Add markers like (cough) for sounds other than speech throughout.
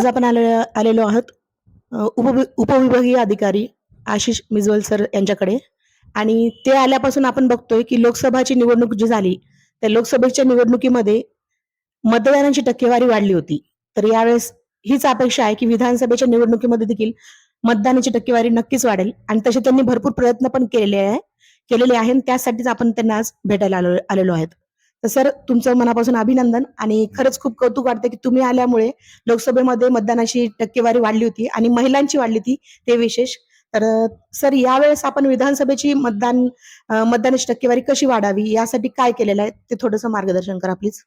आज आपण आले आलेलो आहोत उपवि उपविभागीय अधिकारी आशिष मिजवल सर यांच्याकडे. आणि ते आल्यापासून आपण बघतोय की लोकसभाची निवडणूक जी झाली त्या लोकसभेच्या निवडणुकीमध्ये मतदारांची टक्केवारी वाढली होती. तर यावेळेस हीच अपेक्षा आहे की विधानसभेच्या निवडणुकीमध्ये देखील मतदानाची टक्केवारी नक्कीच वाढेल. आणि तसे त्यांनी भरपूर प्रयत्न पण केलेले आहे केलेले आहे त्यासाठीच आपण त्यांना आज भेटायला आलो आलेलो आहेत. तर सर तुमचं मनापासून अभिनंदन आणि खरंच खूप कौतुक वाटतं की तुम्ही आल्यामुळे लोकसभेमध्ये मतदानाची टक्केवारी वाढली होती आणि महिलांची वाढली होती ते विशेष. तर सर यावेळेस आपण विधानसभेची मतदान मतदानाची टक्केवारी कशी वाढावी? यासाठी काय केलेलं आहे? ते थोडंसं मार्गदर्शन करा प्लीज.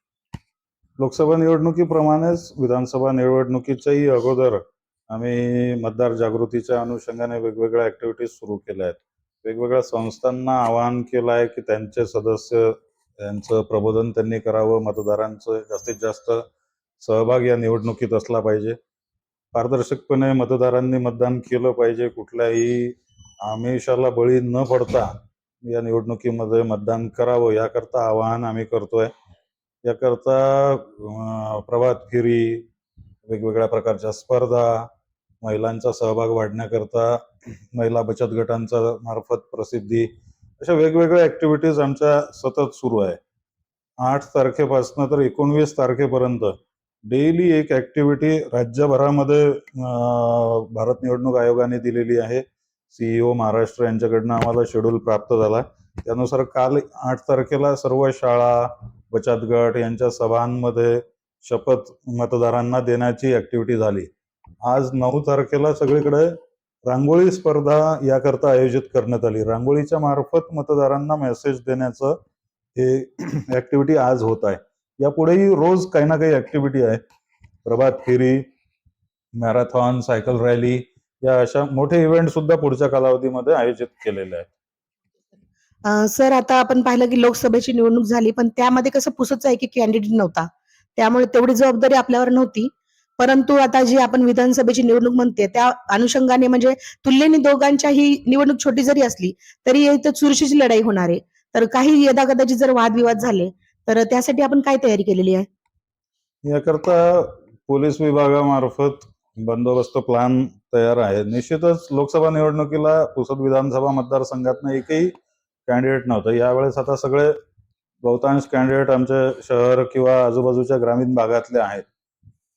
लोकसभा निवडणुकीप्रमाणेच विधानसभा निवडणुकीच्याही अगोदर आम्ही मतदार जागृतीच्या अनुषंगाने वेगवेगळ्या ऍक्टिव्हिटीज सुरू केल्या आहेत. वेगवेगळ्या संस्थांना आवाहन केलं आहे की त्यांचे सदस्य त्यांचं प्रबोधन त्यांनी करावं मतदारांचं जास्तीत जास्त सहभाग या निवडणुकीत असला पाहिजे. पारदर्शकपणे मतदारांनी मतदान केलं पाहिजे कुठल्याही आमिषाला बळी न पडता या निवडणुकीमध्ये मतदान करावं याकरता आवाहन आम्ही करतोय. याकरता प्रभात फेरी वेगवेगळ्या प्रकारच्या स्पर्धा महिलांचा सहभाग वाढण्याकरता महिला बचत गटांचा मार्फत प्रसिद्धी अशा वेगवेगळ्या ऍक्टिव्हिटीज आमच्या सतत सुरू आहे. आठ तारखेपासून तर एकोणवीस तारखेपर्यंत डेली एक ऍक्टिव्हिटी राज्यभरामध्ये भारत निवडणूक आयोगाने दिलेली आहे. सीईओ महाराष्ट्र यांच्याकडनं आम्हाला शेड्यूल प्राप्त झाला. त्यानुसार काल आठ तारखेला सर्व शाळा बचत गट यांच्या सभांमध्ये शपथ मतदारांना देण्याची ऍक्टिव्हिटी झाली. आज नऊ तारखेला सगळीकडे रांगोळी स्पर्धा याकरता आयोजित करण्यात आली. रांगोळीच्या मार्फत मतदारांना मेसेज देण्याचं हे (clears throat) ऍक्टिव्हिटी आज होत आहे. यापुढेही रोज काही ना काही ऍक्टिव्हिटी आहे. Prabhat Pheri marathon cycle rally या अशा मोठे इव्हेंट सुद्धा पुढच्या कालावधीमध्ये आयोजित केलेले आहेत. सर आता आपण पाहिलं की लोकसभेची निवडणूक झाली पण त्यामध्ये कसं पुसच आहे की कॅन्डिडेट नव्हता. त्यामुळे तेवढी जबाबदारी आपल्यावर नव्हती. परंतु आता जी आपण विधानसभेची निवडणूक म्हणते त्या अनुषंगाने म्हणजे तुलनेने दोघांच्या ही निवडणूक छोटी जरी असली तरी इथं चुरशीची लढाई होणार आहे. तर काही यदाकदाची जर वादविवाद झाले तर त्यासाठी आपण काय तयारी केलेली आहे? याकरता पोलीस विभागामार्फत बंदोबस्त प्लॅन तयार आहे. निश्चितच लोकसभा निवडणुकीला पुसद विधानसभा मतदारसंघातनं एकही कॅन्डिडेट नव्हतं. यावेळेस आता सगळे बहुतांश कॅन्डिडेट आमचे शहर किंवा आजूबाजूच्या ग्रामीण भागातले आहेत.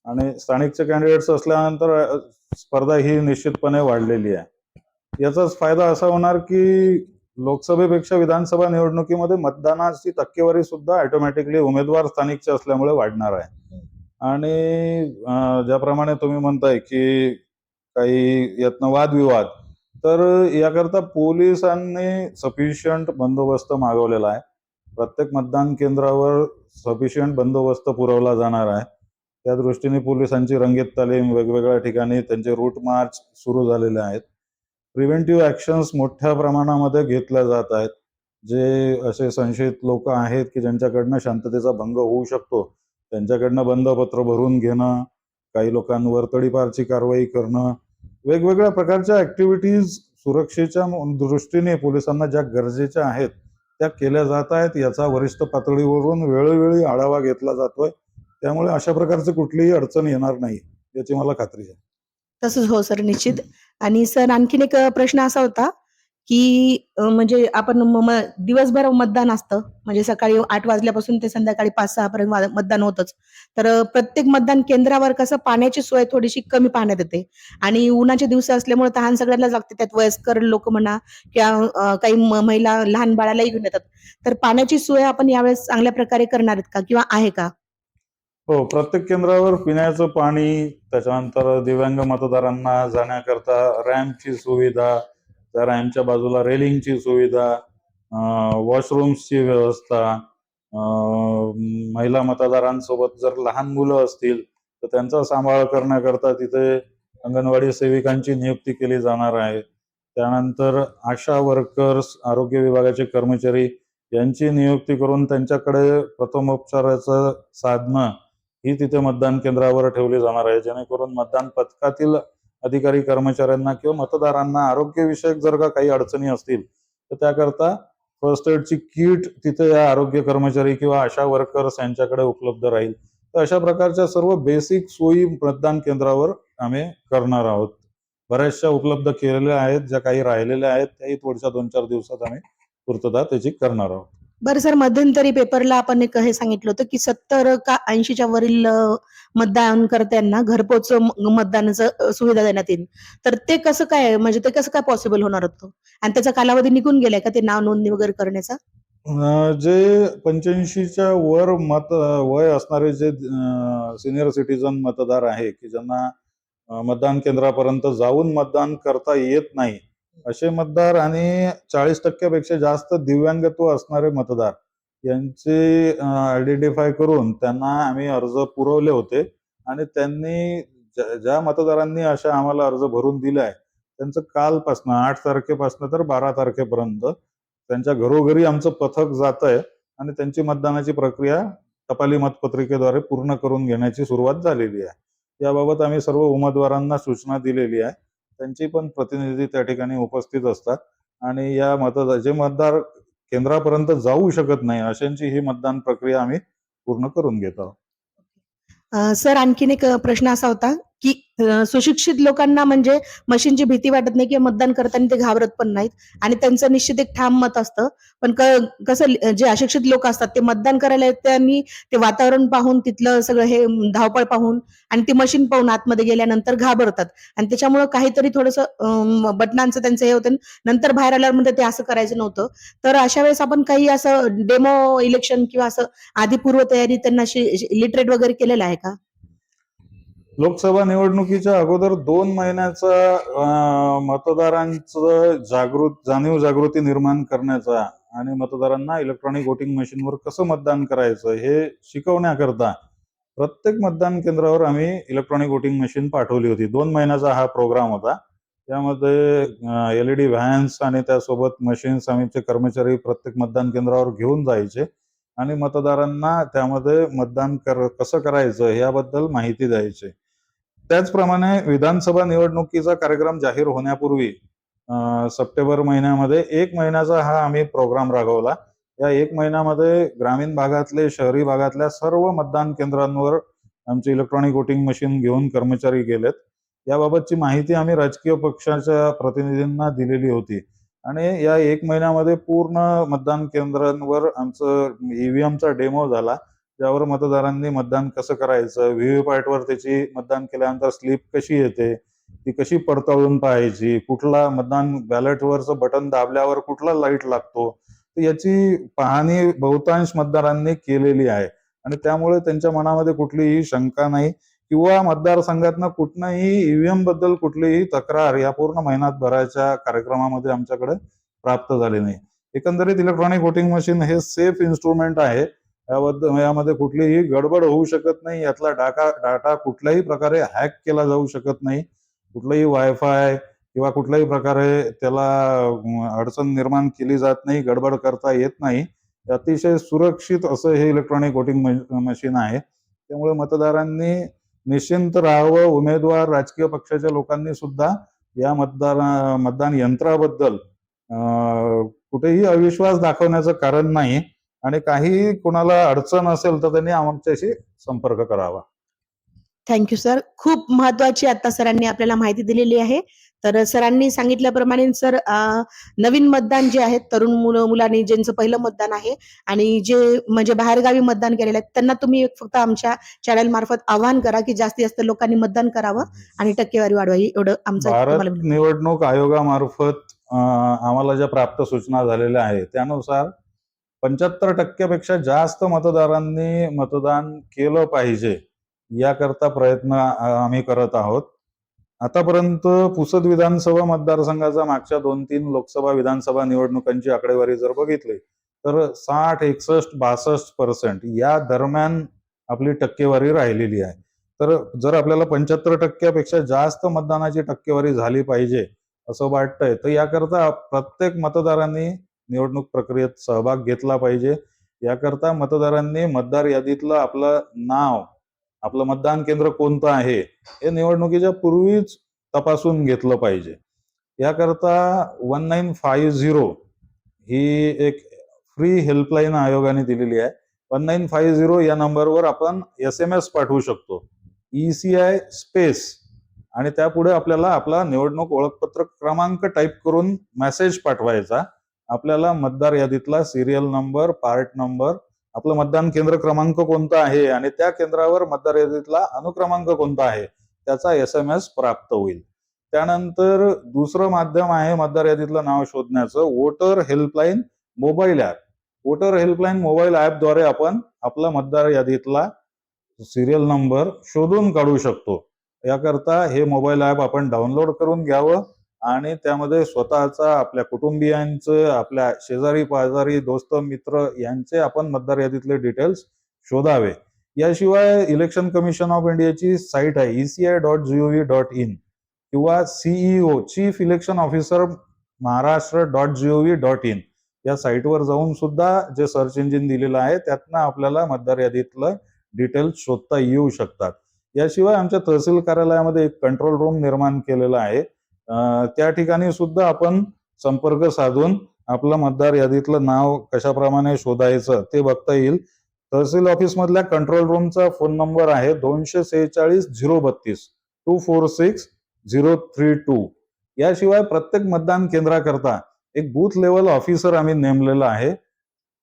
आणि स्थानिकचे कॅन्डिडेट्स असल्यानंतर स्पर्धा ही निश्चितपणे वाढलेली आहे. याचाच फायदा असा होणार की लोकसभेपेक्षा विधानसभा निवडणुकीमध्ये मतदानाची टक्केवारी सुद्धा ऑटोमॅटिकली उमेदवार स्थानिकचे असल्यामुळे वाढणार आहे. आणि ज्याप्रमाणे तुम्ही म्हणताय की काही यातनं वादविवाद तर याकरता पोलिसांनी सफिशियंट बंदोबस्त मागवलेला आहे. प्रत्येक मतदान केंद्रावर सफिशियंट बंदोबस्त पुरवला जाणार आहे. त्या दृष्टीने पोलिसांची रंगीत तालीम वेगवेगळ्या ठिकाणी त्यांचे रूट मार्च सुरू झालेले आहेत. प्रिव्हेंटिव्ह ऍक्शन्स मोठ्या प्रमाणामध्ये घेतल्या जात आहेत. जे असे संशयित लोक आहेत की ज्यांच्याकडनं शांततेचा भंग होऊ शकतो त्यांच्याकडनं बंदपत्र भरून घेणं काही लोकांवर तडीपारची कारवाई करणं वेगवेगळ्या प्रकारच्या ऍक्टिव्हिटीज सुरक्षेच्या दृष्टीने पोलिसांना ज्या गरजेच्या आहेत त्या केल्या जात आहेत. याचा वरिष्ठ पातळीवरून वेळोवेळी आढावा घेतला जातोय. त्यामुळे अशा प्रकारचं कुठलीही अडचण येणार नाही याची मला खात्री आहे. तसंच हो सर निश्चित. आणि सर आणखीन एक प्रश्न असा होता की म्हणजे आपण दिवसभर मतदान असतं. म्हणजे सकाळी आठ वाजल्यापासून ते संध्याकाळी पाच सहा पर्यंत मतदान होतच. तर प्रत्येक मतदान केंद्रावर कसं पाण्याची सोय थोडीशी कमी पाहण्यात येते. आणि उन्हाचे दिवस असल्यामुळे तहान सगळ्यांना लागते. त्यात वयस्कर लोक म्हणा किंवा काही महिला लहान बाळालाही घेऊन येतात. तर पाण्याची सोय आपण यावेळेस चांगल्या प्रकारे करणार आहेत का? किंवा आहे का? हो प्रत्येक केंद्रावर पिण्याचं पाणी त्याच्यानंतर दिव्यांग मतदारांना जाण्याकरता रॅम्पची सुविधा त्या रॅम्पच्या बाजूला रेलिंगची सुविधा वॉशरूम्सची व्यवस्था महिला मतदारांसोबत जर लहान मुलं असतील तर त्यांचा सांभाळ करण्याकरता तिथे अंगणवाडी सेविकांची नियुक्ती केली जाणार आहे. त्यानंतर आशा वर्कर्स आरोग्य विभागाचे कर्मचारी यांची नियुक्ती करून त्यांच्याकडे प्रथमोपचाराचं साधनं ही तिथे मतदान केंद्रावर ठेवली जाणार आहे. जेणेकरून मतदान पथकातील अधिकारी कर्मचाऱ्यांना किंवा मतदारांना आरोग्यविषयक जर का काही अडचणी असतील तर त्याकरता फर्स्ट एडची किट तिथे या आरोग्य कर्मचारी किंवा आशा वर्कर्स यांच्याकडे उपलब्ध राहील. तर अशा प्रकारच्या सर्व बेसिक सोयी मतदान केंद्रावर आम्ही करणार आहोत. बऱ्याचशा उपलब्ध केलेल्या आहेत ज्या काही राहिलेल्या आहेत त्याही पुढच्या दोन चार दिवसात आम्ही पूर्तता त्याची करणार आहोत. बरं सर मध्यंतरी पेपरला आपण एक हे सांगितलं होतं की सत्तर का ऐंशीच्या वरील मतदानकर्त्यांना घरपोच मतदानाचं सुविधा देण्यात येईल. तर ते कसं काय म्हणजे ते कसं काय पॉसिबल होणार होतं? आणि त्याचा कालावधी निघून गेलाय का ते नाव नोंदणी वगैरे करण्याचा? जे पंच्याऐंशीच्या वर मत वय असणारे जे सिनियर सिटीजन मतदार आहे की ज्यांना मतदान केंद्रापर्यंत जाऊन मतदान करता येत नाही असे मतदार आणि चाळीस टक्क्यापेक्षा जास्त दिव्यांगत्व असणारे मतदार यांची आयडेंटिफाय करून त्यांना आम्ही अर्ज पुरवले होते. आणि त्यांनी ज्या ज्या मतदारांनी अशा आम्हाला अर्ज भरून दिलाय त्यांचं कालपासनं आठ तारखेपासनं तर बारा तारखेपर्यंत त्यांच्या घरोघरी आमचं पथक जात आहे आणि त्यांची मतदानाची प्रक्रिया टपाली मतपत्रिकेद्वारे पूर्ण करून घेण्याची सुरुवात झालेली आहे. याबाबत आम्ही सर्व उमेदवारांना सूचना दिलेली आहे. त्यांची पण प्रतिनिधी त्या ठिकाणी उपस्थित असतात. आणि या मतदार जे मतदार केंद्रापर्यंत जाऊ शकत नाही अशांची ही मतदान प्रक्रिया आम्ही पूर्ण करून घेत आहोत. सर आणखीन एक प्रश्न असा होता की सुशिक्षित लोकांना म्हणजे मशीनची भीती वाटत नाही किंवा मतदान करताना ते घाबरत पण नाहीत. आणि त्यांचं निश्चित एक ठाम मत असतं. पण कसं जे अशिक्षित लोक असतात ते मतदान करायला त्यांनी ते वातावरण पाहून तिथलं सगळं हे धावपळ पाहून आणि ती मशीन पाहून आतमध्ये गेल्यानंतर घाबरतात. आणि त्याच्यामुळे काहीतरी थोडस बटनांचं त्यांचं हे होतं. नंतर बाहेर आल्यावर म्हणजे ते असं करायचं नव्हतं. तर अशा वेळेस आपण काही असं डेमो इलेक्शन किंवा असं आधी पूर्व तयारी त्यांना लिटरेट वगैरे केलेलं आहे का? लोकसभा निवडणुकीच्या अगोदर दोन महिन्याचा मतदारांचं जागृत जाणीव जागृती निर्माण करण्याचा आणि मतदारांना इलेक्ट्रॉनिक वोटिंग मशीनवर कसं मतदान करायचं हे शिकवण्याकरता प्रत्येक मतदान केंद्रावर आम्ही इलेक्ट्रॉनिक वोटिंग मशीन पाठवली होती. दोन महिन्याचा हा प्रोग्राम होता. त्यामध्ये एल ई डी व्हॅन्स आणि त्यासोबत मशीन्स आम्हीचे कर्मचारी प्रत्येक मतदान केंद्रावर घेऊन जायचे आणि मतदारांना त्यामध्ये मतदान कर कसं करायचं याबद्दल माहिती द्यायची. त्याचप्रमाणे विधानसभा निवडणुकीचा कार्यक्रम जाहीर होण्यापूर्वी सप्टेंबर महिन्यामध्ये एक महिन्याचा हा आम्ही प्रोग्राम राबवला. या एक महिन्यामध्ये ग्रामीण भागातले शहरी भागातल्या सर्व मतदान केंद्रांवर आमचे इलेक्ट्रॉनिक वोटिंग मशीन घेऊन कर्मचारी गेलेत. याबाबतची माहिती आम्ही राजकीय पक्षाच्या प्रतिनिधींना दिलेली होती. आणि या एक महिन्यामध्ये पूर्ण मतदान केंद्रांवर आमचं ईव्हीएमचा डेमो झाला. ज्यावर मतदारांनी मतदान कसं करायचं? व्हीव्हीपॅट वर त्याची मतदान केल्यानंतर स्लिप कशी येते? ती कशी पडताळून पाहायची? कुठला मतदान बॅलेटवरचं बटन दाबल्यावर कुठला लाइट लागतो? तर याची पाहणी बहुतांश मतदारांनी केलेली आहे. आणि त्यामुळे त्यांच्या मनामध्ये कुठलीही शंका नाही किंवा मतदारसंघातनं कुठनंही ईव्हीएमबद्दल कुठलीही तक्रार या पूर्ण महिन्यात भरायच्या कार्यक्रमामध्ये आमच्याकडे प्राप्त झाली नाही. एकंदरीत इलेक्ट्रॉनिक वोटिंग मशीन हे सेफ इन्स्ट्रुमेंट आहे. याबद्दल म्हणजे यामध्ये कुठलीही गडबड होऊ शकत नाही. यातला डाटा डाटा कुठल्याही प्रकारे हॅक केला जाऊ शकत नाही. कुठलंही वायफाय किंवा कुठल्याही प्रकारे त्याला अडचण निर्माण केली जात नाही गडबड करता येत नाही. अतिशय सुरक्षित असं हे इलेक्ट्रॉनिक वोटिंग मशीन आहे. त्यामुळे मतदारांनी निश्चिंत राहावं. उमेदवार राजकीय पक्षाच्या लोकांनी सुद्धा या मतदार मतदान यंत्राबद्दल कुठेही अविश्वास दाखवण्याचं कारण नाही. आणि काही कोणाला अडचण असेल तर त्यांनी आमच्याशी संपर्क करावा. थँक्यू सर खूप महत्वाची आता सरांनी आपल्याला माहिती दिलेली आहे. तर सरांनी सांगितल्याप्रमाणे सर नवीन मतदान जे आहेत तरुण मुलं मुलांनी ज्यांचं पहिलं मतदान आहे आणि जे म्हणजे बाहेरगावी मतदान केलेलं आहे त्यांना तुम्ही एक फक्त आमच्या चॅनल मार्फत आवाहन करा की जास्तीत जास्त लोकांनी मतदान करावं आणि टक्केवारी वाढवावी एवढं आमचं. निवडणूक आयोगामार्फत आम्हाला ज्या प्राप्त सूचना झालेल्या आहेत त्यानुसार पंच्याहत्तर टक्क्यापेक्षा जास्त मतदारांनी मतदान केलं पाहिजे याकरता प्रयत्न आम्ही करत आहोत. आतापर्यंत पुसद विधानसभा मतदारसंघाचा मागच्या दोन तीन लोकसभा विधानसभा निवडणुकांची आकडेवारी जर बघितली तर साठ एकसष्ट बासष्ट पर्सेंट या दरम्यान आपली टक्केवारी राहिलेली आहे. तर जर आपल्याला पंच्याहत्तर टक्क्यापेक्षा जास्त मतदानाची टक्केवारी झाली पाहिजे असं वाटतंय तर याकरता प्रत्येक मतदारांनी निवडणूक प्रक्रियेत सहभाग घेतला पाहिजे. याकरता मतदारांनी मतदार यादीतलं आपलं नाव आपलं मतदान केंद्र कोणतं आहे हे निवडणुकीच्या पूर्वीच तपासून घेतलं पाहिजे. याकरता वन नाईन फाईव्ह झिरो ही एक फ्री हेल्पलाईन आयोगाने दिलेली आहे. वन नाईन फाईव्ह झिरो या नंबरवर आपण एस एम एस पाठवू शकतो. ई सी आय स्पेस आणि त्यापुढे आपल्याला आपला निवडणूक ओळखपत्र क्रमांक टाईप करून मेसेज पाठवायचा. आपल्याला मतदार यादीतला सिरियल नंबर पार्ट नंबर आपलं मतदान केंद्र क्रमांक कोणता आहे आणि त्या केंद्रावर मतदार यादीतला अनुक्रमांक कोणता आहे त्याचा एस एम एस प्राप्त होईल. त्यानंतर दुसरं माध्यम आहे मतदार यादीतलं नाव शोधण्याचं voter helpline mobile app voter helpline mobile ऍपद्वारे आपण आपला मतदार यादीतला सिरियल नंबर शोधून काढू शकतो. याकरता हे मोबाईल ऍप आपण डाउनलोड करून घ्यावं. आणि त्यामध्ये स्वतःचा आपल्या कुटुंबियांचं आपल्या शेजारी पाजारी दोस्त मित्र यांचे आपण मतदार यादीतले डिटेल्स शोधावे. याशिवाय इलेक्शन कमिशन ऑफ इंडियाची साईट आहे ECI dot GOV dot in किंवा CEO chief election officer Maharashtra dot GOV dot in या साईटवर जाऊन सुद्धा जे सर्च इंजिन दिलेलं आहे त्यातनं आपल्याला मतदार यादीतलं डिटेल्स शोधता येऊ शकतात. याशिवाय आमच्या तहसील कार्यालयामध्ये एक कंट्रोल रूम निर्माण केलेला आहे. त्या ठिकाणी सुद्धा आपण संपर्क साधून आपलं मतदार यादीतलं नाव कशाप्रमाणे शोधायचं ते बघता येईल. तहसील ऑफिस मधल्या कंट्रोल रूमचा फोन नंबर आहे दोनशे सेहेचाळीस झिरो बत्तीस two four six zero three two याशिवाय प्रत्येक मतदान केंद्राकरता एक बूथ लेवल ऑफिसर आम्ही नेमलेला आहे.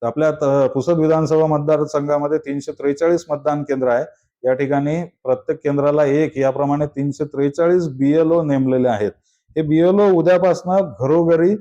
आपल्या पुसद विधानसभा मतदारसंघामध्ये तीनशे त्रेचाळीस मतदान केंद्र आहे. या ठिकाणी प्रत्येक केंद्राला एक याप्रमाणे तीनशे त्रेचाळीस बीएलओ नेमलेले आहेत. हे बीएलओ उद्यापासून घरोघरी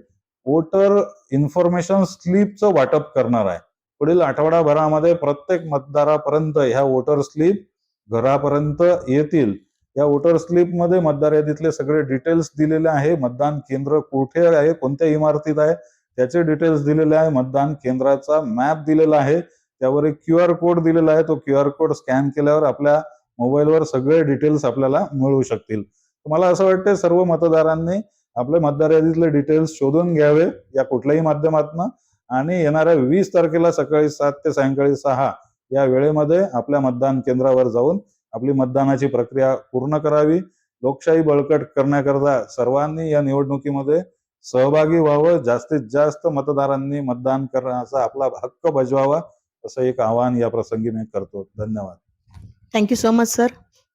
वोटर इन्फॉर्मेशन स्लिपचं वाटप करणार आहे. पुढील आठवडाभरामध्ये प्रत्येक मतदारापर्यंत ह्या वोटर स्लिप घरापर्यंत येतील. या वोटर स्लिपमध्ये मतदार यादीतले सगळे डिटेल्स दिलेले आहे. मतदान केंद्र कुठे आहे? कोणत्या इमारतीत आहे? त्याचे डिटेल्स दिलेले आहे. मतदान केंद्राचा मॅप दिलेला आहे. त्यावर एक क्यू आर कोड दिलेला आहे. तो क्यू आर कोड स्कॅन केल्यावर आपल्या मोबाईलवर सगळे डिटेल्स आपल्याला मिळू शकतील. मला असं वाटतं सर्व मतदारांनी आपल्या मतदार यादीतले डिटेल्स शोधून घ्यावे या कुठल्याही माध्यमातून? आणि येणाऱ्या वीस तारखेला सकाळी सात ते सायंकाळी सहा या वेळेमध्ये आपल्या मतदान केंद्रावर जाऊन आपली मतदानाची प्रक्रिया पूर्ण करावी. लोकशाही बळकट करण्याकरता सर्वांनी या निवडणुकीमध्ये सहभागी व्हावं. जास्तीत जास्त मतदारांनी मतदान करण्याचा आपला हक्क बजवावा असं एक आवाहन या प्रसंगी मी करतो. धन्यवाद. थँक्यू सो मच सर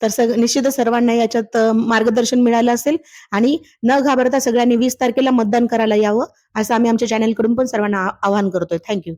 तर सग निश्चितच सर्वांना याच्यात मार्गदर्शन मिळालं असेल आणि न घाबरता सगळ्यांनी वीस तारखेला मतदान करायला यावं असं आम्ही आमच्या चॅनेलकडून पण सर्वांना आवाहन करतोय. थँक्यू